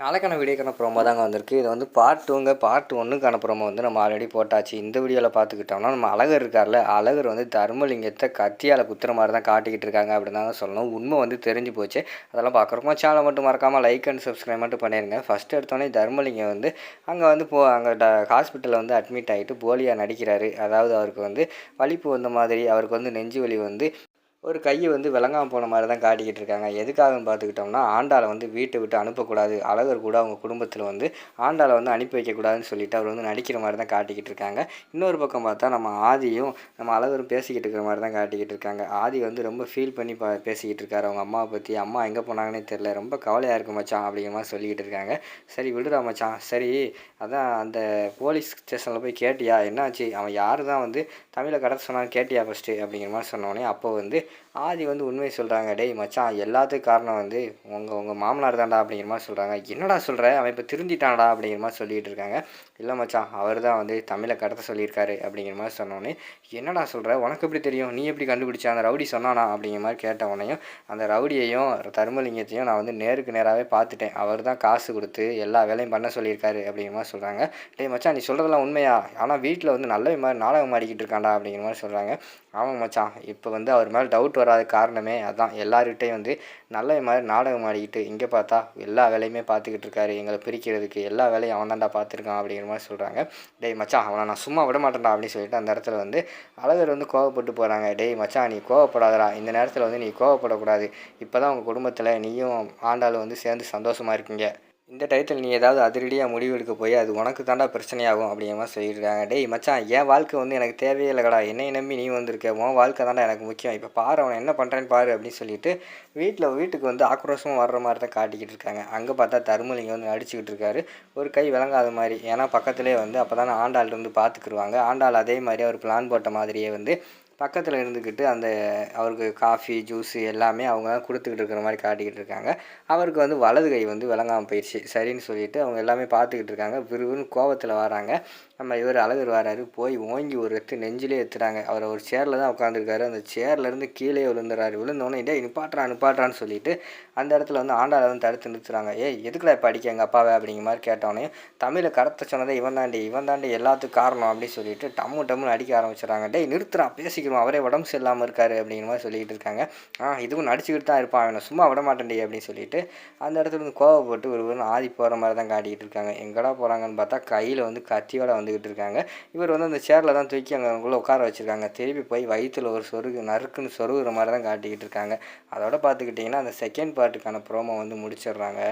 நாளைக்கான வீடியோக்கான ப்ரோமோ தாங்க வந்திருக்கு. இது வந்து பார்ட் டூங்க பார்ட் ஒன்றுக்கான ப்ரோமோ வந்து நம்ம ஆல்ரெடி போட்டாச்சு. இந்த வீடியோவில் பார்த்துக்கிட்டோம்னா நம்ம அழகர் இருக்கார்ல அழகர் வந்து தர்மலிங்கத்தை கத்தியால் குத்துற மாதிரி தான் காட்டிக்கிட்டு இருக்காங்க அப்படின்னு தாங்க சொல்லணும். உண்மை வந்து தெரிஞ்சு போச்சு. அதெல்லாம் பார்க்குறோமா சேனலை மட்டும் மறக்காமல் லைக் அண்ட் சப்ஸ்கிரைப் மட்டும் பண்ணிடுங்க ஃபஸ்ட் எடுத்தோடனே தர்மலிங்கம் வந்து அங்கே வந்து போ அங்கே ட ஹாஸ்பிட்டலில் வந்து அட்மிட் ஆகிட்டு போலியாக நடிக்கிறாரு. அதாவது அவருக்கு வந்து வலிப்பு வந்த மாதிரி அவருக்கு வந்து நெஞ்சு வலி வந்து ஒரு கையை வந்து விளங்காமல் போன மாதிரி தான் காட்டிக்கிட்டு இருக்காங்க. எதுக்காகன்னு பார்த்துக்கிட்டோம்னா ஆண்டாளை வந்து வீட்டை விட்டு அனுப்பக்கூடாது. அழகர் கூட அவங்க குடும்பத்தில் வந்து ஆண்டாளை வந்து அனுப்பி வைக்கக்கூடாதுன்னு சொல்லிட்டு அவர் வந்து நடிக்கிற மாதிரி தான் காட்டிக்கிட்டு இருக்காங்க. இன்னொரு பக்கம் பார்த்தா நம்ம ஆதியும் நம்ம அழகரும் பேசிக்கிட்டு இருக்கிற மாதிரி தான் காட்டிக்கிட்டு இருக்காங்க. ஆதி வந்து ரொம்ப ஃபீல் பண்ணி பா பேசிக்கிட்டு இருக்காரு. அவங்க அம்மாவை பற்றி அம்மா எங்கே போனாங்கன்னே தெரில ரொம்ப கவலையாக இருக்கு மச்சான் அப்படிங்கிற மாதிரி சொல்லிக்கிட்டு இருக்காங்க. சரி விடுடா மச்சான். சரி அதான் அந்த போலீஸ் ஸ்டேஷனில் போய் கேட்டியா? என்னாச்சு? அவன் யார் தான் வந்து தமிழை கடத்த சொன்னான்னு கேட்டியா ஃபஸ்ட்டு அப்படிங்கிற மாதிரி சொன்னோடனே அப்போ வந்து ஆதி வந்து உண்மையை சொல்கிறாங்க டேய் மச்சான் எல்லாத்துக்கும் காரணம் வந்து உங்கள் உங்கள் மாமனார் தான்டா அப்படிங்கிற மாதிரி சொல்கிறாங்க என்னடா சொல்கிற அவன் இப்போ திருந்திட்டான்டா அப்படிங்கிற மாதிரி சொல்லிகிட்டு இருக்காங்க. இல்லை மச்சான் அவர் தான் வந்து தமிழை கடத்த சொல்லியிருக்காரு அப்படிங்கிற மாதிரி சொன்னோன்னே என்னடா சொல்கிற உனக்கு எப்படி தெரியும்? நீ எப்படி கண்டுபிடிச்ச? அந்த ரவுடி சொன்னானா? அப்படிங்கிற மாதிரி கேட்ட உடனேயும் அந்த ரவுடியையும் தர்மலிங்கத்தையும் நான் வந்து நேருக்கு நேராகவே பார்த்துட்டேன். அவர் தான் காசு கொடுத்து எல்லா வேலையும் பண்ண சொல்லியிருக்காரு அப்படிங்கிற மாதிரி சொல்கிறாங்க டேய் மச்சான் நீ சொல்கிறதெல்லாம் உண்மையா? ஆனால் வீட்டில் வந்து நல்ல மாதிரி நாடகம் ஆடிக்கிட்டு இருக்கான்டா அப்படிங்கிற மாதிரி சொல்கிறாங்க ஆமாம் மச்சான் இப்போ வந்து அவர் மேலே டவுட் வராத காரணமே அதான். எல்லாருக்கிட்டையும் வந்து நல்ல மாதிரி நாடகம் ஆடிக்கிட்டு இங்கே பார்த்தா எல்லா வேலையுமே பார்த்துக்கிட்டு இருக்காரு. எங்களை பிரிக்கிறதுக்கு எல்லா வேலையும் அவன் தான்டா பார்த்துருக்கான் அப்படிங்கிற மாதிரி சொல்கிறாங்க டேய் மச்சான் அவனை நான் சும்மா விட மாட்டேன்டா அப்படின்னு சொல்லிட்டு அந்த இடத்துல வந்து அழகர் வந்து கோவப்பட்டு போகிறாங்க டேய் மச்சான் நீ கோவப்படாதடா. இந்த நேரத்தில் வந்து நீ கோவப்படக்கூடாது. இப்போ தான் உங்கள் குடும்பத்தில் நீயும் ஆண்டாளும் வந்து சேர்ந்து சந்தோஷமாக இருக்கீங்க. இந்த டயத்தில் நீ ஏதாவது அதிரடியாக முடிவெடுக்க போய் அது உனக்கு தாண்டா பிரச்சனையாகும் அப்படிங்கிற மாதிரி சொல்லியிருக்காங்க. டேய் மச்சான் என் வாழ்க்கை வந்து எனக்கு தேவையில்லைடா என்னை நம்பி நீ வந்திருக்க. உன் வாழ்க்கை தாண்டா எனக்கு முக்கியம். இப்போ பாரு அவனை என்ன பண்ணுறேன்னு பாரு அப்படின்னு சொல்லிட்டு வீட்டில் வீட்டுக்கு வந்து ஆக்ரோஷமாக வர்ற மாதிரி தான் காட்டிக்கிட்டு இருக்காங்க. அங்கே பார்த்தா தருமலிங்கம் வந்து நடிச்சுக்கிட்டு இருக்காரு. ஒரு கை விளங்காத மாதிரி. ஏன்னா பக்கத்துலேயே வந்து அப்போ தானே ஆண்டாள் இருந்து பார்த்துக்குருவாங்க ஆண்டாள் அதே மாதிரி அவர் பிளான் போட்ட மாதிரியே வந்து பக்கத்தில் இருந்துக்கிட்டு அந்த அவருக்கு காஃபி ஜூஸு எல்லாமே அவங்க தான் கொடுத்துக்கிட்டு இருக்கிற மாதிரி காட்டிக்கிட்டு இருக்காங்க. அவருக்கு வந்து வலது கை வந்து விளங்காமல் போயிடுச்சு சரின்னு சொல்லிட்டு அவங்க எல்லாமே பார்த்துக்கிட்டு இருக்காங்க. விறுவிறுன்னு கோவத்தில் வராங்க. நம்ம இவர் அழகர் வராரு. போய் ஓங்கி ஒரு எத்து நெஞ்சிலே எத்துறாங்க அவர் ஒரு சேரில் தான் உட்காந்துருக்காரு அந்த சேர்லேருந்து கீழே விழுந்துறாரு. விழுந்தோடனே டேய் நிப்பாட்டுறான் நிப்பாட்டுறான்னு சொல்லிட்டு அந்த இடத்துல வந்து ஆண்டாளை வந்து தடுத்து நிறுத்துறாங்க. ஏ எதுக்குடா இப்போ அடிக்க எங்கள் அப்பாவை? அப்படிங்கிற மாதிரி கேட்டோன்னே தமிழை கடத்த சொன்னதே இவன் தாண்டி இவன் தாண்டி எல்லாத்துக்கும் காரணம் அப்படின்னு சொல்லிட்டு டம்மு டம்முன்னு அடிக்க ஆரம்பிச்சிடறாங்க. டேய் நிறுத்துறா பேசிக்கிறோம் அவரே உடம்பு சரியில்லாமல் இருக்காரு அப்படிங்கிற மாதிரி சொல்லிக்கிட்டு இருக்காங்க. ஆ இதுவும் நடிச்சுக்கிட்டு தான் இருப்பான் அவனை சும்மா விட மாட்டேன்டி அப்படின்னு சொல்லிட்டு அந்த இடத்துல இருந்து கோவப்பட்டு ஒரு ஒரு ஆதி போகிற மாதிரி தான் காட்டிக்கிட்டு இருக்காங்க. எங்கடா போகிறாங்கன்னு பார்த்தா கையில் வந்து கத்தியோட வந்துக்கிட்டு இருக்காங்க. இவர் வந்து அந்த சேரில் தான் தூக்கி அங்கே உட்கார வச்சுருக்காங்க. திருப்பி போய் வயிற்றில் ஒரு சொருகு நறுக்குன்னு சொருகுற மாதிரி தான் காட்டிக்கிட்டு இருக்காங்க. அதோட பார்த்துக்கிட்டிங்கன்னா அந்த செகண்ட் பார்ட்டுக்கான ப்ரோமோ வந்து முடிச்சிடுறாங்க.